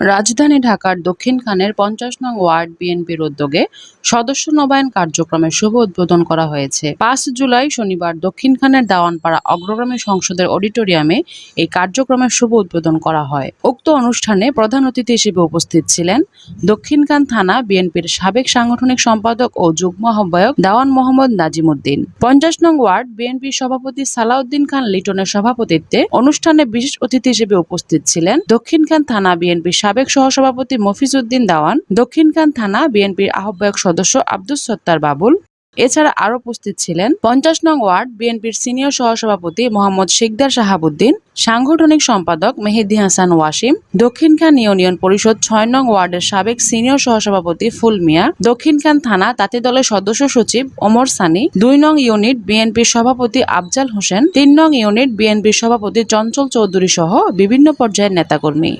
রাজধানী ঢাকার দক্ষিণখানের পঞ্চাশ নং ওয়ার্ড বিএনপির উদ্যোগে সদস্য নবায়ন কার্যক্রমের শুভ উদ্বোধন করা হয়েছে। পাঁচ জুলাই শনিবার দক্ষিণখানের দাওয়ানপাড়া অগ্রগামী সংসদের অডিটোরিয়ামে এই কার্যক্রমের শুভ উদ্বোধন করা হয়। উক্ত অনুষ্ঠানে প্রধান অতিথি হিসেবে উপস্থিত ছিলেন দক্ষিণখান থানা বিএনপির সাবেক সাংগঠনিক সম্পাদক ও যুগ্ম আহ্বায়ক দেওয়ান মোহাম্মদ নাজিমুদ্দিন। পঞ্চাশ নং ওয়ার্ড বিএনপির সভাপতি সালাউদ্দিন খান লিটনের সভাপতিত্বে অনুষ্ঠানে বিশেষ অতিথি হিসেবে উপস্থিত ছিলেন দক্ষিণখান থানা বিএনপির সাবেক সহসভাপতি মফিজউদ্দিন দাওয়ান দক্ষিণখান থানা বিএনপির আহ্বায়ক সদস্য আব্দুস সত্তার বাবুল। এছাড়া আরও উপস্থিত ছিলেন পঞ্চাশ নং ওয়ার্ড বিএনপির সিনিয়র সহসভাপতি মোহাম্মদ শিকদার শাহাবুদ্দিন, সাংগঠনিক সম্পাদক মেহেদি হাসান ওয়াসিম দক্ষিণখান ইউনিয়ন পরিষদ ছয় নং ওয়ার্ডের সাবেক সিনিয়র সহসভাপতি ফুল মিয়া দক্ষিণখান থানা তাঁতি দলের সদস্য সচিব ওমর সানি, দুই নং ইউনিট বিএনপির সভাপতি আফজাল হোসেন, তিন নং ইউনিট বিএনপির সভাপতি চঞ্চল চৌধুরী সহ বিভিন্ন পর্যায়ের নেতাকর্মী।